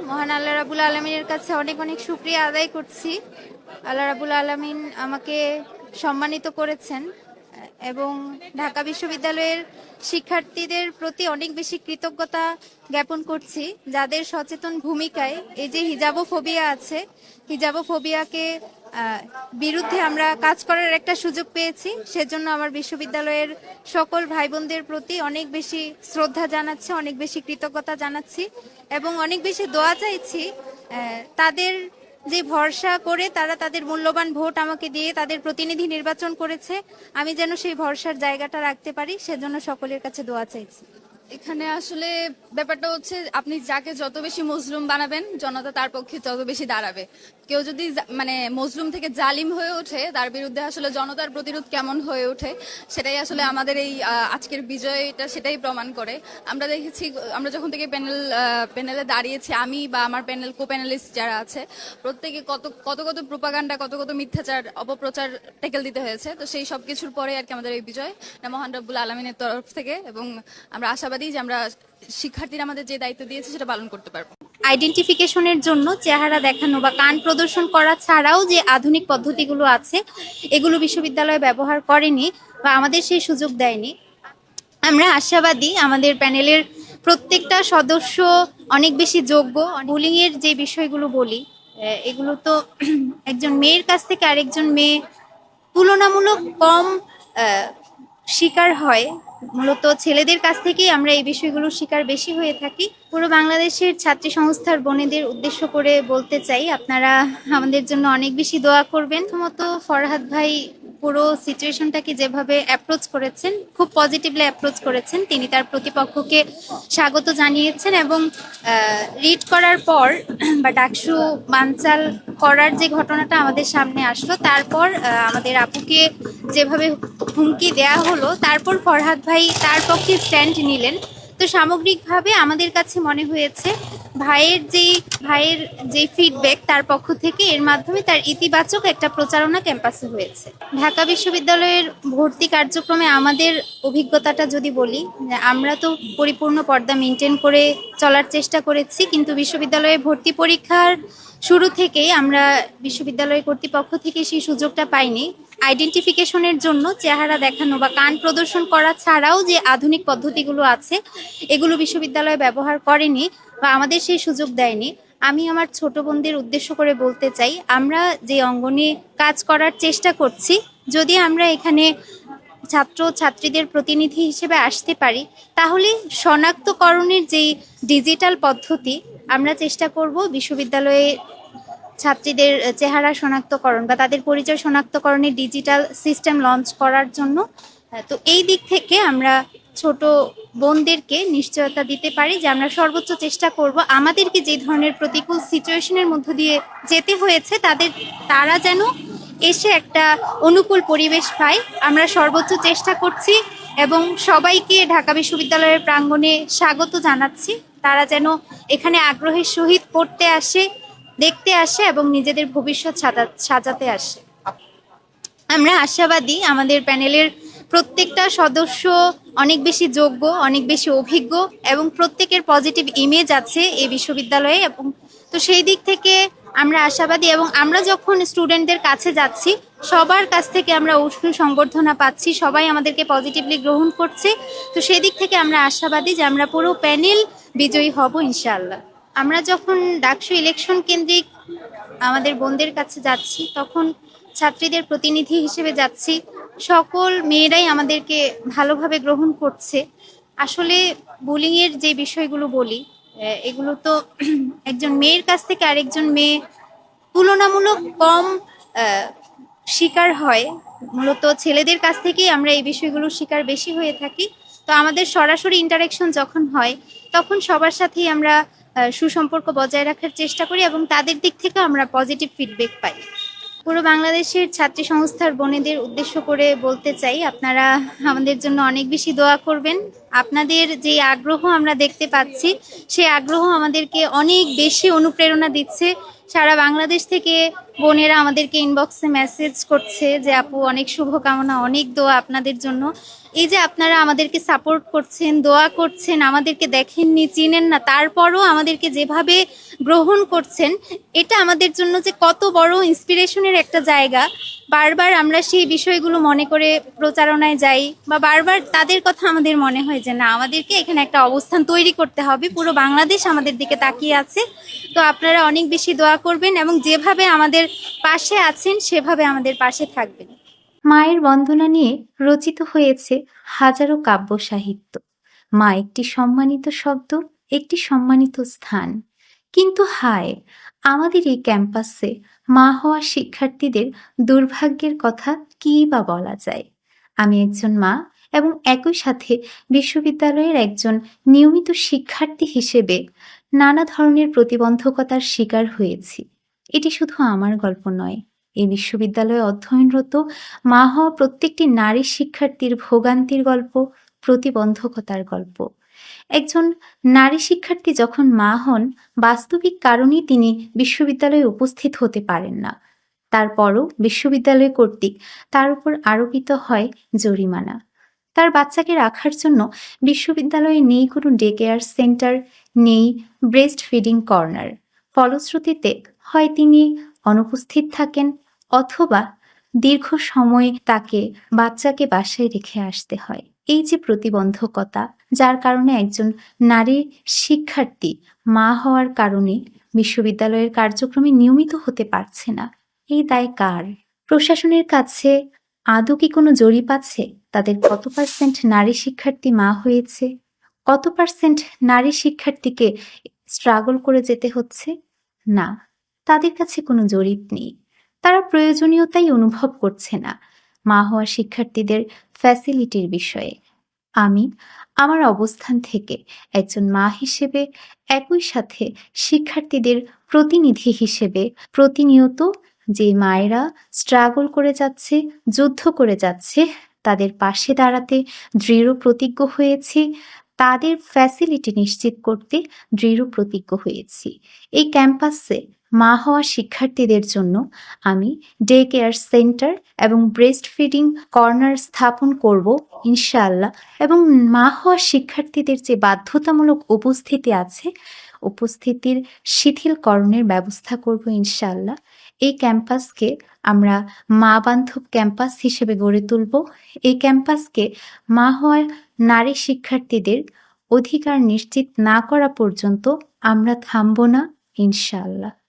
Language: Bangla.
মহান আল্লাহ রাবুল আলমিনের কাছে অনেক অনেক সুক্রিয়া আদায় করছি। আল্লাহ রাবুল আলমিন আমাকে সম্মানিত করেছেন এবং ঢাকা বিশ্ববিদ্যালয়ের শিক্ষার্থীদের প্রতি অনেক বেশি কৃতজ্ঞতা জ্ঞাপন করছি যাদের সচেতন ভূমিকায় এই যে হিজাবো ফোবিয়া আছে হিজাবোফোবিয়াকে আহ, বিরুদ্ধে আমরা কাজ করার একটা সুযোগ পেয়েছি। সেজন্য আমার বিশ্ববিদ্যালয়ের সকল ভাই বোনদের প্রতি অনেক বেশি শ্রদ্ধা জানাচ্ছি, অনেক বেশি কৃতজ্ঞতা জানাচ্ছি এবং অনেক বেশি দোয়া চাইছি তাদের যে ভরসা করে তারা তাদের মূল্যবান ভোট আমাকে দিয়ে তাদের প্রতিনিধি নির্বাচন করেছে। আমি যেন সেই ভরসার জায়গাটা রাখতে পারি, সেজন্য সকলের কাছে দোয়া চাইছি। এখানে আসলে ব্যাপারটা হচ্ছে, আপনি যাকে যত বেশি মজলুম বানাবেন, জনতা তার পক্ষে তত বেশি দাঁড়াবে। কেউ যদি মানে মজলুম থেকে জালিম হয়ে ওঠে, তার বিরুদ্ধে আসলে জনতার প্রতিরোধ কেমন হয়ে ওঠে, সেটাই আসলে আমাদের এই আজকের বিজয়টা সেটাই প্রমাণ করে। আমরা দেখেছি, আমরা যখন থেকে প্যানেল প্যানেলে দাঁড়িয়েছি, আমি বা আমার প্যানেল কো প্যানেলিস্ট যারা আছে, প্রত্যেকে কত কত কত প্রোপাগান্ডা, কত কত মিথ্যাচার, অপপ্রচার টেকেল দিতে হয়েছে। তো সেই সব কিছুর পরে আর কি আমাদের এই বিজয়, মহান রব্বুল আলমিনের তরফ থেকে এবং আমরা আশাবাদী যে আমরা শিক্ষার্থীরা আমাদের যে দায়িত্ব দিয়েছে সেটা পালন করতে পারব। আইডেন্টিফিকেশনের জন্য চেহারা দেখানো বা কান প্রদর্শন করা ছাড়াও যে আধুনিক পদ্ধতিগুলো আছে, এগুলো বিশ্ববিদ্যালয় ব্যবহার করেনি বা আমাদের সেই সুযোগ দেয়নি। আমরা আশাবাদী আমাদের প্যানেলের প্রত্যেকটা সদস্য অনেক বেশি যোগ্য। বুলিং এর যে বিষয়গুলো বলি এগুলো তো একজন মেয়ের কাছ থেকে আরেকজন মেয়ে তুলনামূলক কম শিকার হয়। মূলত ছেলেদের কাছ থেকেই আমরা এই বিষয়গুলো শিকার বেশি হয়ে থাকি। পুরো বাংলাদেশের ছাত্রী সংস্থার বোনেদের উদ্দেশ্য করে বলতে চাই, আপনারা আমাদের জন্য অনেক বেশি দোয়া করবেন। প্রথমত ফরহাদ ভাই পুরো সিচুয়েশনটাকে যেভাবে অ্যাপ্রোচ করেছেন, খুব পজিটিভলি অ্যাপ্রোচ করেছেন। তিনি তার প্রতিপক্ষকে স্বাগত জানিয়েছেন এবং রিড করার পর, বা ডাকসু বানচাল করার যে ঘটনাটা আমাদের সামনে আসলো, তারপর আমাদের আপুকে যেভাবে হুমকি দেয়া হলো, তারপর ফরহাদ ভাই তার পক্ষে স্ট্যান্ড নিলেন। তো সামগ্রিকভাবে আমাদের কাছে মনে হয়েছে, ভাইয়ের যেই ভাইয়ের যে ফিডব্যাক তার পক্ষ থেকে এর মাধ্যমে তার ইতিবাচক একটা প্রচারণা ক্যাম্পাসে হয়েছে। ঢাকা বিশ্ববিদ্যালয়ের ভর্তি কার্যক্রমে আমাদের অভিজ্ঞতাটা যদি বলি, আমরা তো পরিপূর্ণ পর্দা মেনটেন করে চলার চেষ্টা করেছি, কিন্তু বিশ্ববিদ্যালয়ে ভর্তি পরীক্ষার শুরু থেকেই আমরা বিশ্ববিদ্যালয় কর্তৃপক্ষ থেকে সেই সুযোগটা পাইনি। আইডেন্টিফিকেশনের জন্য চেহারা দেখানো বা কান প্রদর্শন করা ছাড়াও যে আধুনিক পদ্ধতিগুলো আছে, এগুলো বিশ্ববিদ্যালয় ব্যবহার করেনি বা আমাদের সেই সুযোগ দেয়নি। আমি আমার ছোট বোনদের উদ্দেশ্য করে বলতে চাই, আমরা যে অঙ্গনে কাজ করার চেষ্টা করছি, যদি আমরা এখানে ছাত্র ছাত্রীদের প্রতিনিধি হিসেবে আসতে পারি, তাহলে শনাক্তকরণের যেই ডিজিটাল পদ্ধতি আমরা চেষ্টা করব বিশ্ববিদ্যালয়ে ছাত্রীদের চেহারা শনাক্তকরণ বা তাদের পরিচয় শনাক্তকরণের ডিজিটাল সিস্টেম লঞ্চ করার জন্য তো এই দিক থেকে আমরা ছোট বোনদেরকে নিশ্চয়তা দিতে পারি যে আমরা সর্বোচ্চ চেষ্টা করব আমাদেরকে যে ধরনের প্রতিকূল সিচুয়েশনের মধ্য দিয়ে যেতে হয়েছে, তাদের, তারা যেন এসে একটা অনুকূল পরিবেশ পায়। আমরা সর্বোচ্চ চেষ্টা করছি এবং সবাইকে ঢাকা বিশ্ববিদ্যালয়ের প্রাঙ্গণে স্বাগত জানাচ্ছি। তারা যেন এখানে আগ্রহের সহিত পড়তে আসে দেখতে আসে এবং নিজেদের ভবিষ্যৎ সাজা- সাজাতে আসে। আমরা আশাবাদী আমাদের প্যানেলের প্রত্যেকটা সদস্য অনেক বেশি যোগ্য, অনেক বেশি অভিজ্ঞ এবং প্রত্যেকের পজিটিভ ইমেজ আছে এই বিশ্ববিদ্যালয়ে এবং তো সেই দিক থেকে আমরা আশাবাদী এবং আমরা যখন স্টুডেন্টদের কাছে যাচ্ছি, সবার কাছ থেকে আমরা উষ্ণ সংবর্ধনা পাচ্ছি, সবাই আমাদেরকে পজিটিভলি গ্রহণ করছে। তো সেই দিক থেকে আমরা আশাবাদী যে আমরা পুরো প্যানেল বিজয়ী হব ইনশাআল্লাহ। আমরা যখন ডাকসু ইলেকশন কেন্দ্রিক আমাদের বোনদের কাছে যাচ্ছি, তখন ছাত্রীদের প্রতিনিধি হিসেবে যাচ্ছি। সকল মেয়েরাই আমাদেরকে ভালোভাবে গ্রহণ করছে। আসলে বুলিং এর যে বিষয়গুলো বলি এগুলো তো একজন মেয়ের কাছ থেকে আরেকজন মেয়ে তুলনামূলক কম শিকার হয়। মূলত ছেলেদের কাছ থেকেই আমরা এই বিষয়গুলো শিকার বেশি হয়ে থাকি। তো আমাদের সরাসরি ইন্টারাকশন যখন হয়, তখন সবার সাথেই আমরা সুসম্পর্ক বজায় রাখার চেষ্টা করি এবং তাদের দিক থেকে আমরা পজিটিভ ফিডব্যাক পাই। পুরো বাংলাদেশের ছাত্রী সংস্থার বোনেদের উদ্দেশ্য করে বলতে চাই, আপনারা আমাদের জন্য অনেক বেশি দোয়া করবেন। আপনাদের যে আগ্রহ আমরা দেখতে পাচ্ছি সেই আগ্রহ আমাদেরকে অনেক বেশি অনুপ্রেরণা দিচ্ছে। সারা বাংলাদেশ থেকে বোনেরা আমাদেরকে ইনবক্সে মেসেজ করছে যে, আপু, অনেক শুভকামনা, অনেক দোয়া আপনাদের জন্য। এই যে আপনারা আমাদেরকে সাপোর্ট করছেন, দোয়া করছেন, আমাদেরকে দেখেননি, চিনেন না, তারপরও আমাদেরকে যেভাবে গ্রহণ করছেন, এটা আমাদের জন্য যে কত বড় ইন্সপিরেশনের একটা জায়গা। বারবার আমরা সেই বিষয়গুলো মনে করে প্রচারণায় যাই বা বারবার তাদের কথা আমাদের মনে হয় যে, না, আমাদেরকে এখানে একটা অবস্থান তৈরি করতে হবে। পুরো বাংলাদেশ আমাদের দিকে তাকিয়ে আছে। তো আপনারা অনেক বেশি দোয়া করবেন এবং যেভাবে আমাদের পাশে আছেন, সেভাবে আমাদের পাশে থাকবেন। মায়ের বন্দনা নিয়ে রচিত হয়েছে হাজারো কাব্য সাহিত্য। মা একটি সম্মানিত শব্দ, একটি সম্মানিত স্থান। কিন্তু হায়, আমাদের এই ক্যাম্পাসে মা হওয়া শিক্ষার্থীদের দুর্ভাগ্যের কথা কি বা বলা যায়? আমি একজন মা এবং একই সাথে বিশ্ববিদ্যালয়ের একজন নিয়মিত শিক্ষার্থী হিসেবে নানা ধরনের প্রতিবন্ধকতার শিকার হয়েছি। এটি শুধু আমার গল্প নয়। এই বিশ্ববিদ্যালয়ে অধ্যয়নরত মা হওয়া প্রত্যেকটি নারী শিক্ষার্থীর ভোগান্তির গল্প, প্রতিবন্ধকতার গল্প। একজন নারী শিক্ষার্থী যখন মা হন, বাস্তবিক কারণেই তিনি বিশ্ববিদ্যালয়ে উপস্থিত হতে পারেন না। তারপরও বিশ্ববিদ্যালয় কর্তৃক তার উপর আরোপিত হয় জরিমানা। তার বাচ্চাকে রাখার জন্য বিশ্ববিদ্যালয়ে নেই কোনো ডে কেয়ার সেন্টার, নেই ব্রেস্ট ফিডিং কর্নার। ফলশ্রুতিতে হয় তিনি অনুপস্থিত থাকেন অথবা দীর্ঘ সময় তাকে বাচ্চাকে বাসায় রেখে আসতে হয়। এই যে প্রতিবন্ধকতা, যার কারণে একজন নারী শিক্ষার্থী মা হওয়ার কারণে বিশ্ববিদ্যালয়ের কার্যক্রমে নিয়মিত হতে পারছে না, এই দায় কার? প্রশাসনের কাছে আদৌ কি কোনো জরিপ আছে? তাদের কত পার্সেন্ট নারী শিক্ষার্থী মা হয়েছে? কত পার্সেন্ট নারী শিক্ষার্থীকে স্ট্রাগল করে যেতে হচ্ছে? না। তাদের কাছে কোনো জরিপ নেই। তারা প্রয়োজনীয়তাই অনুভব করছে না। মা হওয়া শিক্ষার্থীদের ফ্যাসিলিটির বিষয়ে। আমি আমার অবস্থান থেকে একজন মা হিসেবে, একই সাথে শিক্ষার্থীদের প্রতিনিধি হিসেবে প্রতিনিয়ত যে মায়েরা স্ট্রাগল করে যাচ্ছে, যুদ্ধ করে যাচ্ছে, তাদের পাশে দাঁড়াতে দৃঢ় প্রতিজ্ঞ হয়েছি, তাদের ফ্যাসিলিটি নিশ্চিত করতে দৃঢ় প্রতিজ্ঞ হয়েছি। এই ক্যাম্পাসে মা হওয়া শিক্ষার্থীদের জন্য আমি ডে কেয়ার সেন্টার এবং ব্রেস্ট ফিডিং কর্নার স্থাপন করব, ইনশাআল্লাহ। এবং মা হওয়া শিক্ষার্থীদের যে বাধ্যতামূলক উপস্থিতি আছে, উপস্থিতির শিথিলকরণের ব্যবস্থা করব, ইনশাআল্লাহ। এই ক্যাম্পাসকে আমরা মা বান্ধব ক্যাম্পাস হিসেবে গড়ে তুলব। এই ক্যাম্পাসকে মা হওয়ার নারী শিক্ষার্থীদের অধিকার নিশ্চিত না করা পর্যন্ত আমরা থামব না, ইনশাআল্লাহ।